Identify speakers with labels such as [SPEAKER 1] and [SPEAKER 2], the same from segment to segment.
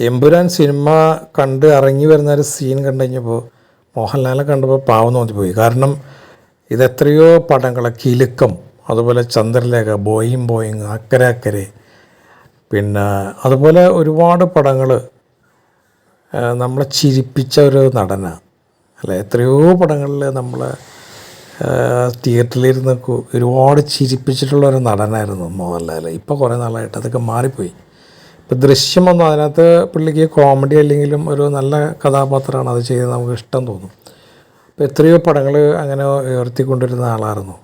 [SPEAKER 1] Empuraan cinema കണ്ട് ഇറങ്ങി വരുന്ന ഒരു സീൻ കണ്ടു കഴിഞ്ഞപ്പോൾ മോഹൻലാലിനെ കണ്ടപ്പോൾ പാവം തോന്നിപ്പോയി. കാരണം ഇത് എത്രയോ പടങ്ങൾ കിലുക്കം അതുപോലെ ചന്ദ്രലേഖ ബോയിങ് ബോയിങ് അക്കരെ അക്കരെ. പിന്നെ അതുപോലെ ഒരുപാട് പടങ്ങൾ നമ്മളെ ചിരിപ്പിച്ച ഒരു നടന. അല്ല എത്രയോ പടങ്ങളിൽ നമ്മൾ തിയേറ്ററിലിരുന്ന് ഒരുപാട് ചിരിപ്പിച്ചിട്ടുള്ള ഒരു നടനായിരുന്നു മോഹൻലാൽ ഇപ്പോൾ കുറേ നാളായിട്ട് അതൊക്കെ മാറിപ്പോയി. ഇപ്പോൾ ദൃശ്യം ഒന്നും അതിനകത്ത് പുള്ളിക്ക് കോമഡി അല്ലെങ്കിലും ഒരു നല്ല കഥാപാത്രമാണ് അത് ചെയ്ത് നമുക്ക് ഇഷ്ടം തോന്നും. ഇപ്പോൾ എത്രയോ പടങ്ങൾ അങ്ങനെ ഉയർത്തിക്കൊണ്ടിരുന്ന ആളായിരുന്നു.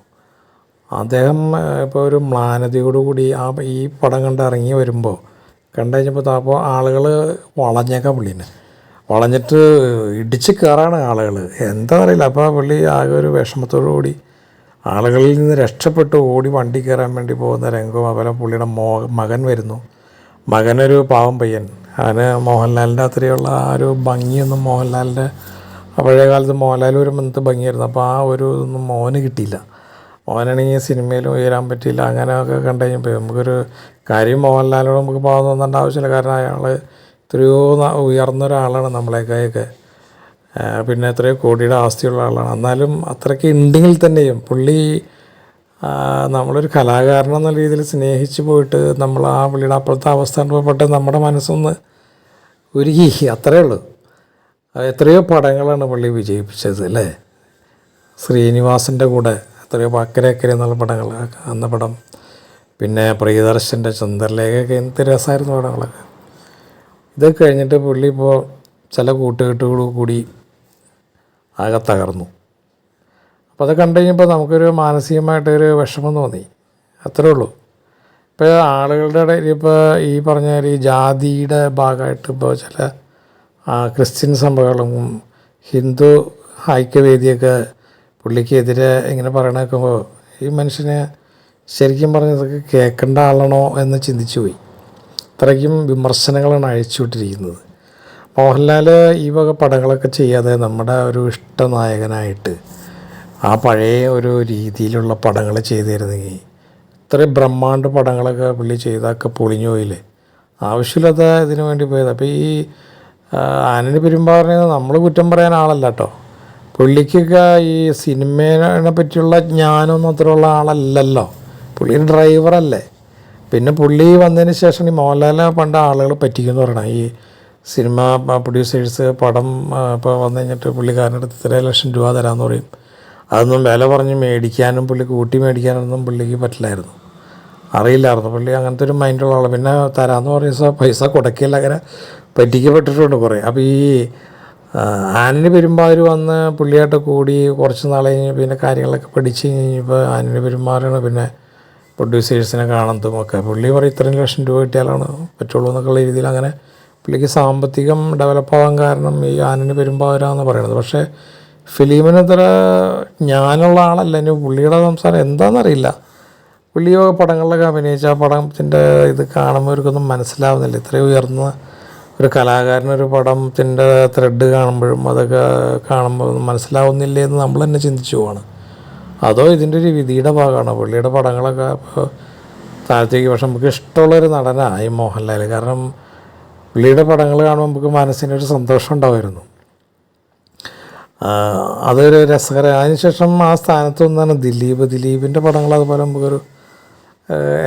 [SPEAKER 1] അദ്ദേഹം ഇപ്പോൾ ഒരു മ്ലാനതയോടുകൂടി ആ ഈ പടം കണ്ട് ഇറങ്ങി വരുമ്പോൾ കണ്ടു കഴിഞ്ഞപ്പോൾ അപ്പോൾ ആളുകൾ വളഞ്ഞേക്കാം പുള്ളീനെ. വളഞ്ഞിട്ട് ഇടിച്ച് കയറാണ് ആളുകൾ. എന്താ അറിയില്ല. അപ്പോൾ പുള്ളി ആകെ ഒരു വിഷമത്തോടു കൂടി ആളുകളിൽ നിന്ന് രക്ഷപ്പെട്ട് ഓടി വണ്ടി കയറാൻ വേണ്ടി പോകുന്ന രംഗവും അതുപോലെ പുള്ളിയുടെ മോ മകൻ വരുന്നു. മകനൊരു പാവം പയ്യൻ. അവന് മോഹൻലാലിന്റെ അത്രയുള്ള ആ ഒരു ഭംഗിയൊന്നും മോഹൻലാലിന്റെ പഴയ കാലത്ത് മോഹൻലാൽ ഒരു മന്ത് ഭംഗിയായിരുന്നു. അപ്പോൾ ആ ഒരു ഇതൊന്നും മോന് കിട്ടിയില്ല. മോനാണെങ്കിൽ സിനിമയിലും ഉയരാൻ പറ്റിയില്ല. അങ്ങനെയൊക്കെ കണ്ടു കഴിഞ്ഞപ്പോൾ നമുക്കൊരു കാര്യം മോഹൻലാലിനോട് നമുക്ക് പാവം തോന്നേണ്ട ആവശ്യമില്ല. കാരണം അയാൾ എത്രയോ ഉയർന്ന ഒരാളാണ് നമ്മളെക്കായൊക്കെ. പിന്നെ എത്രയോ കോടിയുടെ ആസ്തിയുള്ള ആളാണ്. എന്നാലും അത്രയ്ക്ക് ഉണ്ടെങ്കിൽ തന്നെയും പുള്ളി നമ്മളൊരു കലാകാരൻ എന്ന രീതിയിൽ സ്നേഹിച്ച് പോയിട്ട് നമ്മൾ ആ പുള്ളിയുടെ അപ്പോഴത്തെ അവസ്ഥ അനുഭവപ്പെട്ട് നമ്മുടെ മനസ്സൊന്ന് ഉരുകി. അത്രയേ ഉള്ളൂ. എത്രയോ പടങ്ങളാണ് പുള്ളി വിജയിപ്പിച്ചത് അല്ലേ? ശ്രീനിവാസിന്റെ കൂടെ എത്രയോ അക്കരെ അക്കരെ എന്നുള്ള പടങ്ങൾ അന്ന പടം. പിന്നെ പ്രിയദർശന്റെ ചന്ദ്രലേഖയൊക്കെ എന്ത് രസമായിരുന്നു പടങ്ങളൊക്കെ. ഇതൊക്കെ കഴിഞ്ഞിട്ട് പുള്ളി ഇപ്പോൾ ചില കൂട്ടുകെട്ടുകളോട് കൂടി ആകെ തകർന്നു. അപ്പോൾ അത് കണ്ടു കഴിഞ്ഞപ്പോൾ നമുക്കൊരു മാനസികമായിട്ടൊരു വിഷമം തോന്നി. അത്രേ ഉള്ളൂ. ഇപ്പോൾ ആളുകളുടെ ഇടയിൽ ഇപ്പോൾ ഈ പറഞ്ഞ ഈ ജാതിയുടെ ഭാഗമായിട്ട് ഇപ്പോൾ ചില ക്രിസ്ത്യൻ സഭകളും ഹിന്ദു ഐക്യവേദിയൊക്കെ പുള്ളിക്കെതിരെ ഇങ്ങനെ പറയണേക്കുമ്പോൾ ഈ മനുഷ്യന് ശരിക്കും പറഞ്ഞതൊക്കെ കേൾക്കേണ്ട ആളാണോ എന്ന് ചിന്തിച്ചു പോയി. അത്രയ്ക്കും വിമർശനങ്ങളാണ് അഴിച്ചുവിട്ടിരിക്കുന്നത് മോഹൻലാൽ ഈ വക പടങ്ങളൊക്കെ ചെയ്യാതെ നമ്മുടെ ഒരു ഇഷ്ടനായകനായിട്ട് ആ പഴയ ഒരു രീതിയിലുള്ള പടങ്ങൾ ചെയ്തിരുന്നെങ്കിൽ ഇത്രയും ബ്രഹ്മാണ്ട പടങ്ങളൊക്കെ പുള്ളി ചെയ്തൊക്കെ പൊളിഞ്ഞു പോയില്ലേ? ആവശ്യമില്ലാത്ത ഇതിനു വേണ്ടി പോയത്. അപ്പോൾ ഈ ആനണി പെരുമ്പാറിനെ നമ്മൾ കുറ്റം പറയാൻ ആളല്ല കേട്ടോ പുള്ളിക്കൊക്കെ ഈ സിനിമയെ പറ്റിയുള്ള ജ്ഞാനമൊന്നും അത്രയുള്ള ആളല്ലല്ലോ. പുള്ളി ഡ്രൈവറല്ലേ. പിന്നെ പുള്ളി വന്നതിന് ശേഷം ഈ മോഹൻലാലിനെ പണ്ട് ആളുകൾ പറ്റിക്കുമെന്ന് പറയണം. ഈ സിനിമ പ്രൊഡ്യൂസേഴ്സ് പടം ഇപ്പോൾ വന്നു കഴിഞ്ഞിട്ട് പുള്ളിക്കാരനടുത്ത് ഇത്ര ലക്ഷം രൂപ തരാമെന്ന് പറയും. അതൊന്നും വില പറഞ്ഞ് മേടിക്കാനും പുള്ളി കൂട്ടി മേടിക്കാനൊന്നും പുള്ളിക്ക് പറ്റില്ലായിരുന്നു. അറിയില്ലായിരുന്നു. പുള്ളി അങ്ങനത്തെ ഒരു മൈൻഡുള്ള ആൾ പിന്നെ തരാമെന്ന് പറയുന്ന പൈസ കൊടുക്കില്ല അങ്ങനെ പറ്റിക്കപ്പെട്ടിട്ടുണ്ട് കുറേ. അപ്പോൾ ഈ ആനിന് പെരുമ്പാവൂർ വന്ന് പുള്ളിയായിട്ട് കൂടി കുറച്ച് നാൾ കഴിഞ്ഞ് പിന്നെ കാര്യങ്ങളൊക്കെ പഠിച്ച് കഴിഞ്ഞപ്പോൾ ആനന് പെരുമാറാണ് പിന്നെ പ്രൊഡ്യൂസേഴ്സിനെ കാണുന്നതും ഒക്കെ. പുള്ളി പറയും ഇത്രയും ലക്ഷം രൂപ കിട്ടിയാലാണ് പറ്റുള്ളൂ എന്നൊക്കെയുള്ള രീതിയിൽ അങ്ങനെ പുള്ളിക്ക് സാമ്പത്തികം ഡെവലപ്പ് ആവാൻ കാരണം ഈ ആനന് പെരുമ്പാവൂരാന്ന് പറയുന്നത്. പക്ഷേ ഫിലിമിന് അത്ര ഞാനുള്ള ആളല്ല. ഇനി പുള്ളിയുടെ സംസാരം എന്താണെന്നറിയില്ല പുള്ളിയോ പടങ്ങളിലൊക്കെ അഭിനയിച്ച ആ പടത്തിന്റെ ഇത് കാണുമ്പോൾ ഇവർക്കൊന്നും മനസ്സിലാവുന്നില്ല. ഇത്രയും ഉയർന്ന ഒരു കലാകാരനൊരു പടത്തിന്റെ ത്രെഡ് കാണുമ്പോഴും അതൊക്കെ കാണുമ്പോൾ മനസ്സിലാവുന്നില്ലേ എന്ന് നമ്മൾ തന്നെ ചിന്തിച്ചു പോവാണ്. അതോ ഇതിന്റെ ഒരു വിധിയുടെ ഭാഗമാണ്. പുള്ളിയുടെ പടങ്ങളൊക്കെ ഇപ്പോൾ താഴത്തേക്ക് പക്ഷെ നമുക്ക് ഇഷ്ടമുള്ളൊരു നടനായി മോഹൻലാൽ. കാരണം പുള്ളിയുടെ പടങ്ങൾ കാണുമ്പോൾ നമുക്ക് മനസ്സിനൊരു സന്തോഷം ഉണ്ടാവുമായിരുന്നു. അതൊരു രസകര അതിനുശേഷം ആ സ്ഥാനത്ത് നിന്നാണ് ദിലീപ്. ദിലീപിന്റെ പടങ്ങൾ അതുപോലെ നമുക്കൊരു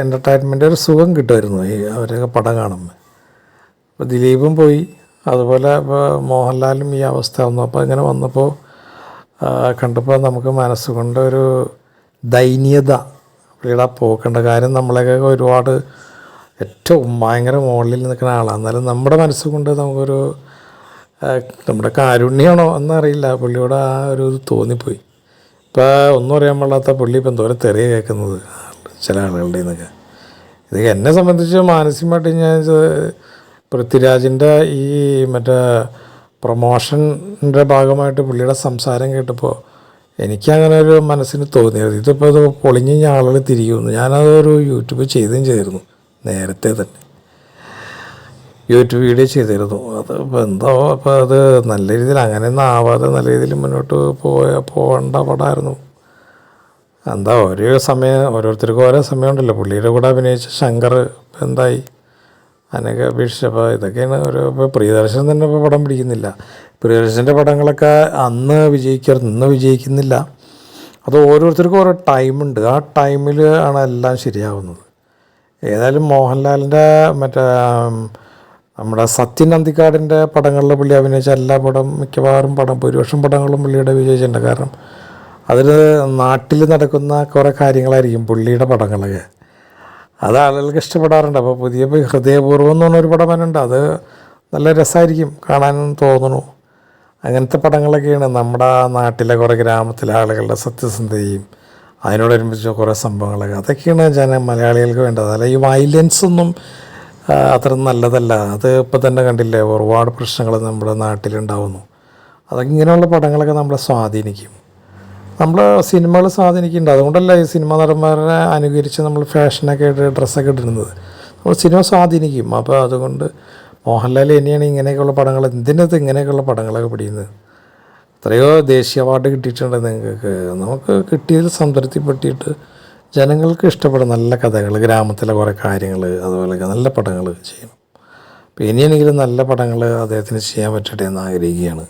[SPEAKER 1] എന്റർടൈൻമെന്റ് ഒരു സുഖം കിട്ടുമായിരുന്നു. ഈ അവരൊക്കെ പടം കാണുമ്പോൾ അപ്പോൾ ദിലീപും പോയി. അതുപോലെ മോഹൻലാലും ഈ അവസ്ഥ വന്നു. അപ്പോൾ ഇങ്ങനെ വന്നപ്പോൾ കണ്ടപ്പോൾ നമുക്ക് മനസ്സുകൊണ്ട് ഒരു ദൈന്യത പുള്ളിയുടെ പോക്കേണ്ട കാര്യം നമ്മളെയൊക്കെ ഒരുപാട് ഏറ്റവും ഭയങ്കര മുകളിൽ നിൽക്കുന്ന ആളാണ് എന്നാലും നമ്മുടെ മനസ്സുകൊണ്ട് നമുക്കൊരു നമ്മുടെ കാരുണ്യമാണോ എന്നറിയില്ല. പുള്ളിയോട് ആ ഒരു ഇത് തോന്നിപ്പോയി. ഇപ്പോൾ ഒന്നും അറിയാൻ പാടാത്ത പുള്ളി ഇപ്പം എന്തോരം തെറിയ കേൾക്കുന്നത്. ചില ആളുകളുടെ നിന്നൊക്കെ ഇത് എന്നെ സംബന്ധിച്ച് മാനസികമായിട്ട് ഞാൻ പൃഥ്വിരാജിന്റെ ഈ മറ്റേ പ്രൊമോഷന്റെ ഭാഗമായിട്ട് പുള്ളിയുടെ സംസാരം കേട്ടപ്പോൾ എനിക്കങ്ങനെ ഒരു മനസ്സിന് തോന്നിയത്. ഇതിപ്പോൾ ഇത് പൊളിഞ്ഞ് ഞാൻ ആളുകൾ തിരികുന്നു ഞാനതൊരു യൂട്യൂബ് ചെയ്തും ചെയ്തിരുന്നു. നേരത്തെ തന്നെ. യൂട്യൂബ് വീഡിയോ ചെയ്തിരുന്നു. അത് എന്തോ അപ്പോൾ അത് നല്ല രീതിയിൽ അങ്ങനെയൊന്നും ആവാതെ നല്ല രീതിയിൽ മുന്നോട്ട് പോയ പോകേണ്ട പടമായിരുന്നു എന്താ ഓരോ സമയം ഓരോരുത്തർക്കും ഓരോ സമയമുണ്ടല്ലോ. പുള്ളിയുടെ കൂടെ അഭിനയിച്ച ശങ്കർ എന്തായി? അതിനൊക്കെ അപേക്ഷിച്ച് അപ്പോൾ ഇതൊക്കെയാണ് ഒരു ഇപ്പോൾ പ്രിയദർശൻ തന്നെ ഇപ്പോൾ പടം പിടിക്കുന്നില്ല. പ്രിയദർശന്റെ പടങ്ങളൊക്കെ അന്ന് വിജയിക്കാറ് ഇന്ന് വിജയിക്കുന്നില്ല. അത് ഓരോരുത്തർക്കും ഓരോ ടൈമുണ്ട് ആ ടൈമിൽ ആണ് എല്ലാം ശരിയാവുന്നത്. ഏതായാലും മോഹൻലാലിന്റെ മറ്റേ നമ്മുടെ സത്യൻ അന്തിക്കാടിന്റെ പടങ്ങളിൽ പുള്ളി അഭിനയിച്ച എല്ലാ പടം മിക്കവാറും പടം ഭൂരിപക്ഷം പടങ്ങളും പുള്ളിയുടെ വിജയിച്ചിട്ടുണ്ട്. കാരണം അതിൽ നാട്ടിൽ നടക്കുന്ന കുറേ കാര്യങ്ങളായിരിക്കും പുള്ളിയുടെ പടങ്ങളൊക്കെ. അത് ആളുകൾക്ക് ഇഷ്ടപ്പെടാറുണ്ട്. അപ്പോൾ പുതിയ ഹൃദയപൂർവം എന്ന് പറഞ്ഞൊരു പടം വരുന്നുണ്ട് അത് നല്ല രസമായിരിക്കും കാണാനും തോന്നുന്നു. അങ്ങനത്തെ പടങ്ങളൊക്കെയാണ് നമ്മുടെ നാട്ടിലെ കുറേ ഗ്രാമത്തിലെ ആളുകളുടെ സത്യസന്ധതയും അതിനോടനുബന്ധിച്ച കുറേ സംഭവങ്ങളൊക്കെ. അതൊക്കെയാണ് ജന മലയാളികൾക്ക് വേണ്ടത്. അല്ല ഈ വയലൻസ് ഒന്നും അത്ര നല്ലതല്ല. അത് ഇപ്പം തന്നെ കണ്ടില്ലേ ഒരുപാട് പ്രശ്നങ്ങൾ നമ്മുടെ നാട്ടിലുണ്ടാവുന്നു. അതൊക്കെ ഇങ്ങനെയുള്ള പടങ്ങളൊക്കെ നമ്മളെ സ്വാധീനിക്കും. നമ്മൾ സിനിമകൾ സ്വാധീനിക്കുന്നുണ്ട്. അതുകൊണ്ടല്ല ഈ സിനിമ നടന്മാരെ അനുകരിച്ച് നമ്മൾ ഫാഷനൊക്കെ ആയിട്ട് ഡ്രസ്സൊക്കെ ഇടുന്നത്. നമ്മൾ സിനിമ സ്വാധീനിക്കും. അപ്പോൾ അതുകൊണ്ട് മോഹൻലാൽ ഇനിയാണ് ഇങ്ങനെയൊക്കെയുള്ള പടങ്ങൾ എന്തിനകത്ത് ഇങ്ങനെയൊക്കെയുള്ള പടങ്ങളൊക്കെ പിടിക്കുന്നത്? എത്രയോ ദേശീയ അവാർഡ് കിട്ടിയിട്ടുണ്ട് നിങ്ങൾക്ക് നമുക്ക് കിട്ടിയതിൽ സംതൃപ്തിപ്പെട്ടിട്ട് ജനങ്ങൾക്ക് ഇഷ്ടപ്പെടുന്ന നല്ല കഥകൾ ഗ്രാമത്തിലെ കുറേ കാര്യങ്ങൾ അതുപോലെ നല്ല പടങ്ങൾ ചെയ്യണം അപ്പോൾ ഇനിയെങ്കിലും നല്ല പടങ്ങൾ അദ്ദേഹത്തിന് ചെയ്യാൻ പറ്റട്ടെ എന്ന് ആഗ്രഹിക്കുകയാണ്.